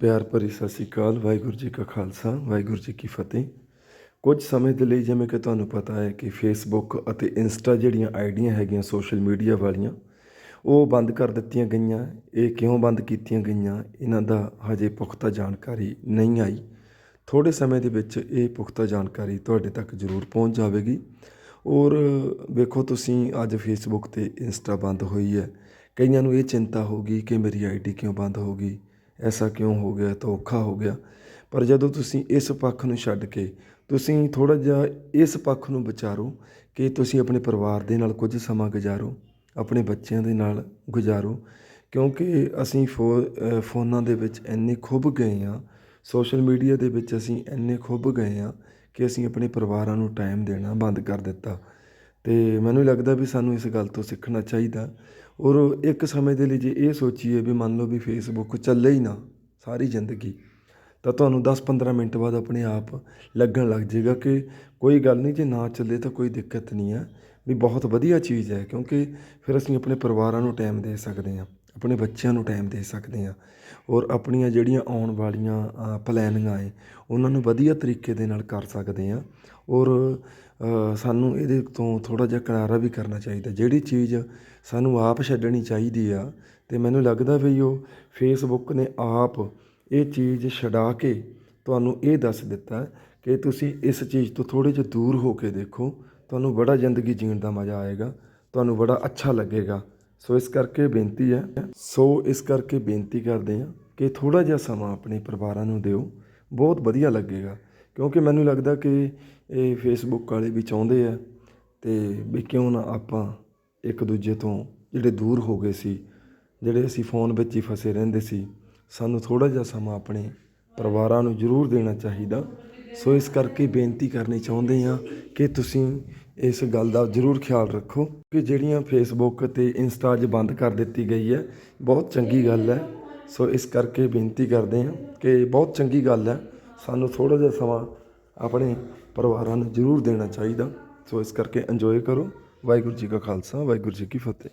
ਪਿਆਰ ਭਰੀ ਸਤਿ ਸ਼੍ਰੀ ਅਕਾਲ, ਵਾਹਿਗੁਰੂ ਜੀ ਕਾ ਖਾਲਸਾ, ਵਾਹਿਗੁਰੂ ਜੀ ਕੀ ਫਤਿਹ। ਕੁਝ ਸਮੇਂ ਦੇ ਲਈ ਜਿਵੇਂ ਕਿ ਤੁਹਾਨੂੰ ਪਤਾ ਹੈ ਕਿ ਫੇਸਬੁੱਕ ਅਤੇ ਇੰਸਟਾ ਜਿਹੜੀਆਂ ਆਈਡੀਆਂ ਹੈਗੀਆਂ ਸੋਸ਼ਲ ਮੀਡੀਆ ਵਾਲੀਆਂ, ਉਹ ਬੰਦ ਕਰ ਦਿੱਤੀਆਂ ਗਈਆਂ। ਇਹ ਕਿਉਂ ਬੰਦ ਕੀਤੀਆਂ ਗਈਆਂ? ਇਹਨਾਂ ਦਾ ਹਜੇ ਪੁਖਤਾ ਜਾਣਕਾਰੀ ਨਹੀਂ ਆਈ। ਥੋੜੇ ਸਮੇਂ ਦੇ ਵਿੱਚ ਇਹ ਪੁਖਤਾ ਜਾਣਕਾਰੀ ਤੁਹਾਡੇ ਤੱਕ ਜ਼ਰੂਰ ਪਹੁੰਚ ਜਾਵੇਗੀ। ਔਰ ਵੇਖੋ ਤੁਸੀਂ, ਅੱਜ ਫੇਸਬੁੱਕ ਤੇ ਇੰਸਟਾ ਬੰਦ ਹੋਈ ਹੈ। ਕਈਆਂ ਨੂੰ ਇਹ ਚਿੰਤਾ ਹੋਗੀ ਕਿ ਮੇਰੀ ਆਈਡੀ ਕਿਉਂ ਬੰਦ ਹੋ ਗਈ ਐਸਾ ਕਿਉਂ ਹੋ ਗਿਆ? ਤਾਂ ਔਖਾ ਹੋ ਗਿਆ। ਪਰ ਜਦੋਂ ਤੁਸੀਂ ਇਸ ਪੱਖ ਨੂੰ ਛੱਡ ਕੇ ਤੁਸੀਂ ਥੋੜ੍ਹਾ ਜਿਹਾ ਇਸ ਪੱਖ ਨੂੰ ਵਿਚਾਰੋ ਕਿ ਤੁਸੀਂ ਆਪਣੇ ਪਰਿਵਾਰ ਦੇ ਨਾਲ ਕੁਝ ਸਮਾਂ ਗੁਜ਼ਾਰੋ, ਆਪਣੇ ਬੱਚਿਆਂ ਦੇ ਨਾਲ ਗੁਜ਼ਾਰੋ, ਕਿਉਂਕਿ ਅਸੀਂ ਫੋ ਫੋਨਾਂ ਦੇ ਵਿੱਚ ਇੰਨੇ ਖੁੱਭ ਗਏ ਹਾਂ, ਸੋਸ਼ਲ ਮੀਡੀਆ ਦੇ ਵਿੱਚ ਅਸੀਂ ਇੰਨੇ ਖੁੱਭ ਗਏ ਹਾਂ ਕਿ ਅਸੀਂ ਆਪਣੇ ਪਰਿਵਾਰਾਂ ਨੂੰ ਟਾਈਮ ਦੇਣਾ ਬੰਦ ਕਰ ਦਿੱਤਾ। ਅਤੇ ਮੈਨੂੰ ਲੱਗਦਾ ਵੀ ਸਾਨੂੰ ਇਸ ਗੱਲ ਤੋਂ ਸਿੱਖਣਾ ਚਾਹੀਦਾ। ਔਰ ਇੱਕ ਸਮੇਂ ਦੇ ਲਈ ਜੇ ਇਹ ਸੋਚੀਏ ਵੀ ਮੰਨ ਲਓ ਵੀ ਫੇਸਬੁੱਕ ਚੱਲੇ ਹੀ ਨਾ ਸਾਰੀ ਜ਼ਿੰਦਗੀ, ਤਾਂ ਤੁਹਾਨੂੰ 10-15 ਮਿੰਟ ਬਾਅਦ ਆਪਣੇ ਆਪ ਲੱਗਣ ਲੱਗ ਜਾਏਗਾ ਕਿ ਕੋਈ ਗੱਲ ਨਹੀਂ, ਜੇ ਨਾ ਚੱਲੇ ਤਾਂ ਕੋਈ ਦਿੱਕਤ ਨਹੀਂ ਹੈ, ਵੀ ਬਹੁਤ ਵਧੀਆ ਚੀਜ਼ ਹੈ, ਕਿਉਂਕਿ ਫਿਰ ਅਸੀਂ ਆਪਣੇ ਪਰਿਵਾਰਾਂ ਨੂੰ ਟਾਈਮ ਦੇ ਸਕਦੇ ਹਾਂ। ਆਪਣੇ ਬੱਚਿਆਂ ਨੂੰ ਟਾਈਮ ਦੇ ਸਕਦੇ ਹਾਂ ਔਰ ਆਪਣੀਆਂ ਜਿਹੜੀਆਂ ਆਉਣ ਵਾਲੀਆਂ ਪਲੈਨਿੰਗਾਂ ਹੈ ਉਹਨਾਂ ਨੂੰ ਵਧੀਆ ਤਰੀਕੇ ਦੇ ਨਾਲ ਕਰ ਸਕਦੇ ਹਾਂ ਔਰ ਸਾਨੂੰ ਇਹਦੇ ਤੋਂ ਥੋੜ੍ਹਾ ਜਿਹਾ ਕਿਨਾਰਾ ਵੀ ਕਰਨਾ ਚਾਹੀਦਾ। ਜਿਹੜੀ ਚੀਜ਼ ਸਾਨੂੰ ਆਪ ਛੱਡਣੀ ਚਾਹੀਦੀ ਆ ਅਤੇ ਮੈਨੂੰ ਲੱਗਦਾ ਵੀ ਉਹ ਫੇਸਬੁੱਕ ਨੇ ਆਪ ਇਹ ਚੀਜ਼ ਛਡਾ ਕੇ ਤੁਹਾਨੂੰ ਇਹ ਦੱਸ ਦਿੱਤਾ ਕਿ ਤੁਸੀਂ ਇਸ ਚੀਜ਼ ਤੋਂ ਥੋੜ੍ਹੇ ਜਿਹਾ ਦੂਰ ਹੋ ਕੇ ਦੇਖੋ, ਤੁਹਾਨੂੰ ਬੜਾ ਜ਼ਿੰਦਗੀ ਜੀਣ ਦਾ ਮਜ਼ਾ ਆਏਗਾ, ਤੁਹਾਨੂੰ ਬੜਾ ਅੱਛਾ ਲੱਗੇਗਾ। ਸੋ ਇਸ ਕਰਕੇ ਬੇਨਤੀ ਹੈ, ਸੋ ਇਸ ਕਰਕੇ ਬੇਨਤੀ ਕਰਦੇ ਹਾਂ ਕਿ ਥੋੜਾ ਜਿਹਾ ਸਮਾਂ ਆਪਣੇ ਪਰਿਵਾਰਾਂ ਨੂੰ ਦਿਓ। ਬਹੁਤ ਵਧੀਆ ਲੱਗੇਗਾ, ਕਿਉਂਕਿ ਮੈਨੂੰ ਲੱਗਦਾ ਕਿ ਇਹ ਫੇਸਬੁੱਕ ਵਾਲੇ ਵੀ ਚਾਹੁੰਦੇ ਆ ਤੇ ਵੀ ਕਿਉਂ ਨਾ ਆਪਾਂ ਇੱਕ ਦੂਜੇ ਤੋਂ ਜਿਹੜੇ ਦੂਰ ਹੋ ਗਏ ਸੀ, ਜਿਹੜੇ ਅਸੀਂ ਫੋਨ ਵਿੱਚ ਹੀ ਫਸੇ ਰਹਿੰਦੇ ਸੀ, ਸਾਨੂੰ ਥੋੜਾ ਜਿਹਾ ਸਮਾਂ ਆਪਣੇ ਪਰਿਵਾਰਾਂ ਨੂੰ ਜ਼ਰੂਰ ਦੇਣਾ ਚਾਹੀਦਾ। ਸੋ ਇਸ ਕਰਕੇ ਬੇਨਤੀ ਕਰਨੀ ਚਾਹੁੰਦੇ ਹਾਂ ਕਿ ਤੁਸੀਂ ਇਸ ਗੱਲ ਦਾ ਜ਼ਰੂਰ ਖਿਆਲ ਰੱਖੋ ਕਿ ਜਿਹੜੀਆਂ ਫੇਸਬੁੱਕ ਤੇ ਇੰਸਟਾ 'ਚ ਬੰਦ ਕਰ ਦਿੱਤੀ ਗਈ ਹੈ, ਬਹੁਤ ਚੰਗੀ ਗੱਲ ਹੈ। ਸੋ ਇਸ ਕਰਕੇ ਬੇਨਤੀ ਕਰਦੇ ਹਾਂ ਕਿ ਬਹੁਤ ਚੰਗੀ ਗੱਲ ਹੈ। ਸਾਨੂੰ ਥੋੜਾ ਜਿਹਾ ਸਮਾਂ ਆਪਣੇ ਪਰਿਵਾਰਾਂ ਨੂੰ ਜ਼ਰੂਰ ਦੇਣਾ ਚਾਹੀਦਾ। ਸੋ ਇਸ ਕਰਕੇ ਇੰਜੋਏ ਕਰੋ। ਵਾਹਿਗੁਰੂ ਜੀ ਕਾ ਖਾਲਸਾ, ਵਾਹਿਗੁਰੂ ਜੀ ਕੀ ਫਤਿਹ।